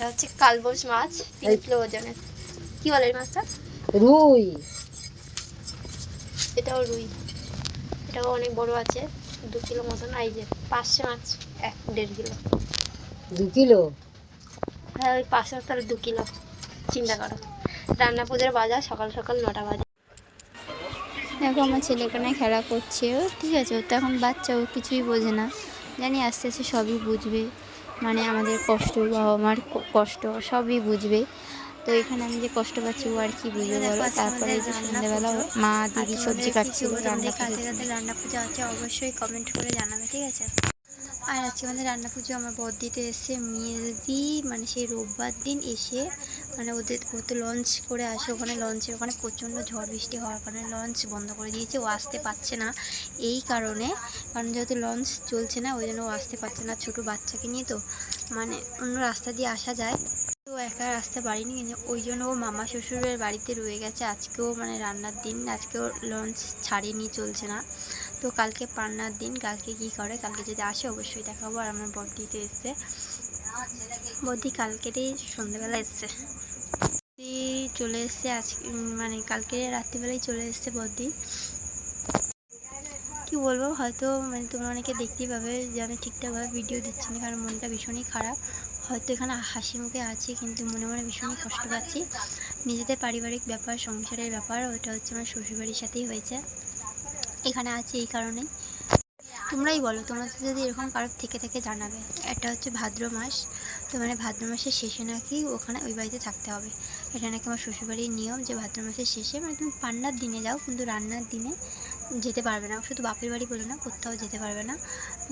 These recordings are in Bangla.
এটা হচ্ছে কালবোস মাছ তিন কিলো ওজনের। কি বলে এই মাছটা? রুই। এটাও রুই। এটাও অনেক বড় আছে দু কিলো মতন। এই যে পাঁচশো মাছ এক দেড় কিলো। দু কিলো? হ্যাঁ ওই পাঁচশো তাহলে দু কিলো। চিন্তা করো। রান্না পুজোর বাজার সকাল সকাল নটা বাজে। দেখো আমার ছেলে এখানে খেলা করছে। ও ঠিক আছে ও তো এখন বাচ্চা ও কিছুই বোঝে না। জানি আস্তে আস্তে সবই বুঝবে। মানে আমাদের কষ্ট বাবা মার কষ্ট সবই বুঝবে। তো এখানে আমি যে কষ্ট পাচ্ছি ও আর কি বুঝবে বলো? তারপরে যে সন্ধ্যাবেলা মা দিদি সবজি কাটছে রান্না কালকে রাতে রান্না পুজো আছে অবশ্যই কমেন্ট করে জানাবে ঠিক আছে? আর আজকে আমাদের রান্না পুজো আমার বদ্দিতে এসে মেহেদি মানে সেই রোববার দিন এসে মানে ওদের ও তো লঞ্চ করে আসে ওখানে লঞ্চের ওখানে প্রচণ্ড ঝড় বৃষ্টি হওয়ার কারণে লঞ্চ বন্ধ করে দিয়েছে, ও আসতে পারছে না। এই কারণে, কারণ যেহেতু লঞ্চ চলছে না, ওই জন্য ও আসতে পারছে না ছোটো বাচ্চাকে নিয়ে তো। মানে অন্য রাস্তা দিয়ে আসা যায়। তো একা রাস্তা বাড়িনি কিন্তু ওই জন্য ও মামা শ্বশুরের বাড়িতে রয়ে গেছে। আজকেও মানে রান্নার দিন, আজকেও লঞ্চ ছাড়েনি, চলছে না। তো কালকে পান্নার দিন, কালকে কি করে, কালকে যদি আসে অবশ্যই দেখাবো, আর আমার বদ্দিতে এসছে। বদ্দি কালকেরই সন্ধ্যেবেলা এসছে। চলে এসছে আজকে মানে কালকে রাত্রিবেলায় চলে এসছে বদ্দি কি বলব, হয়তো মানে তোমরা অনেকে দেখতেই পাবে যে আমি ঠিকঠাকভাবে ভিডিও দিচ্ছি না, কারণ মনটা ভীষণই খারাপ। হয়তো এখানে হাসি মুখে আছি, কিন্তু মনে মনে ভীষণই কষ্ট পাচ্ছি। নিজেদের পারিবারিক ব্যাপার, সংসারের ব্যাপার, ওটা হচ্ছে আমার শ্বশুরবাড়ির সাথেই হয়েছে। এখানে আছি এই কারণেই। তোমরাই বলো তোমাদের যদি এরকম কারোর থেকে থেকে জানাবে, এটা হচ্ছে ভাদ্র মাস, তো মানে ভাদ্র মাসের শেষে নাকি ওখানে ওই বাড়িতে থাকতে হবে। এটা নাকি আমার শ্বশুরবাড়ির নিয়ম যে ভাদ্র মাসের শেষে মানে তুমি পান্নার দিনে যাও, কিন্তু রান্নার দিনে যেতে পারবে না। শুধু বাপের বাড়ি বলে না, কোথাও যেতে পারবে না।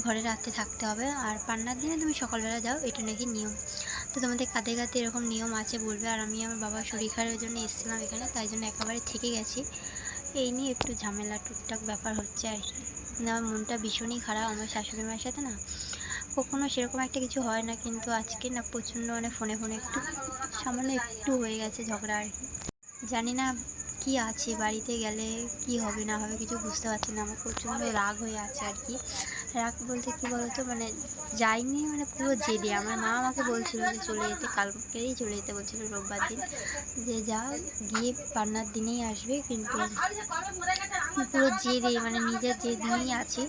ঘরে রাত্রে থাকতে হবে। আর পান্নার দিনে তুমি সকালবেলা যাও, এটা নাকি নিয়ম। তো তোমাদের কাঁধে কাঁধে এরকম নিয়ম আছে বলবে, আর আমি আমার বাবার শরীর খারাপের জন্য এসেছিলাম এখানে, তাই জন্য একেবারে থেকে গেছি। এই নিয়ে একটু ঝামেলা, টুকটাক ব্যাপার হচ্ছে আর কি। আমার মনটা ভীষণই খারাপ, আমার শাশুড়ি মায়ের সাথে না কখনো সেরকম একটা কিছু হয় না, কিন্তু আজকে না প্রচণ্ড মানে ফোনে ফোনে একটু সামান্য একটু হয়ে গেছে ঝগড়া আর জানি না কি আছে? বাড়িতে গেলে কি হবে, না হবে কিছু বুঝতে পারছি না। আমার প্রচণ্ড রাগ হয়ে আছে আর কি। রাগ বলতে কি বলতো মানে যাইনি মানে পুরো জেদে আমার মা আমাকে বলছিল যে চলে যেতে, কালকেই চলে যেতে বলছিল, রোববার দিন। যে যা, গিয়ে পান্নার দিনেই আসবে, কিন্তু পুরো জেদে মানে নিজের জেদ নিয়েই আছি,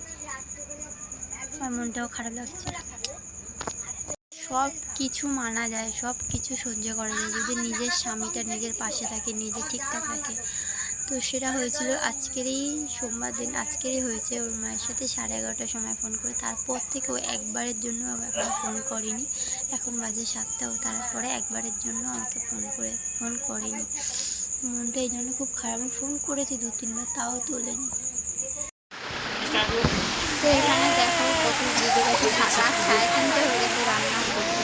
আমার মনটাও খারাপ লাগছে। সব কিছু মানা যায় সব কিছু সহ্য করা যায়। যদি নিজের স্বামীটা নিজের পাশে থাকে নিজে ঠিকঠাক থাকে তো সেটা হয়েছিল আজকেরই সোমবার দিন আজকেরই হয়েছে। ওর মায়ের সাথে সাড়ে এগারোটার সময় ফোন করে। তারপর থেকে ও একবারের জন্য এখন ফোন করেনি। এখন বাজে সাতটা ও তারপরে একবারের জন্য আমাকে ফোন করে ফোন করেনি। মনটা এই জন্য খুব খারাপ। আমি ফোন করেছি দু তিনবার তাও তোলেনি। তো এখানে দেখো কত দিদি গেছে থাকা সাড়ে তিনটে হয়ে গেছে রান্না করতে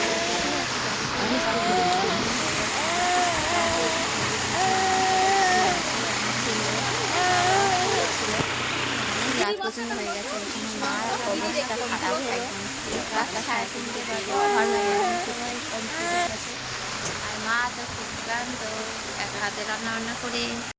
রাত পর্যন্ত হয়ে গেছে এখানে মার মা তো খুব ক্লান্ত এক হাতে রান্না বান্না করে।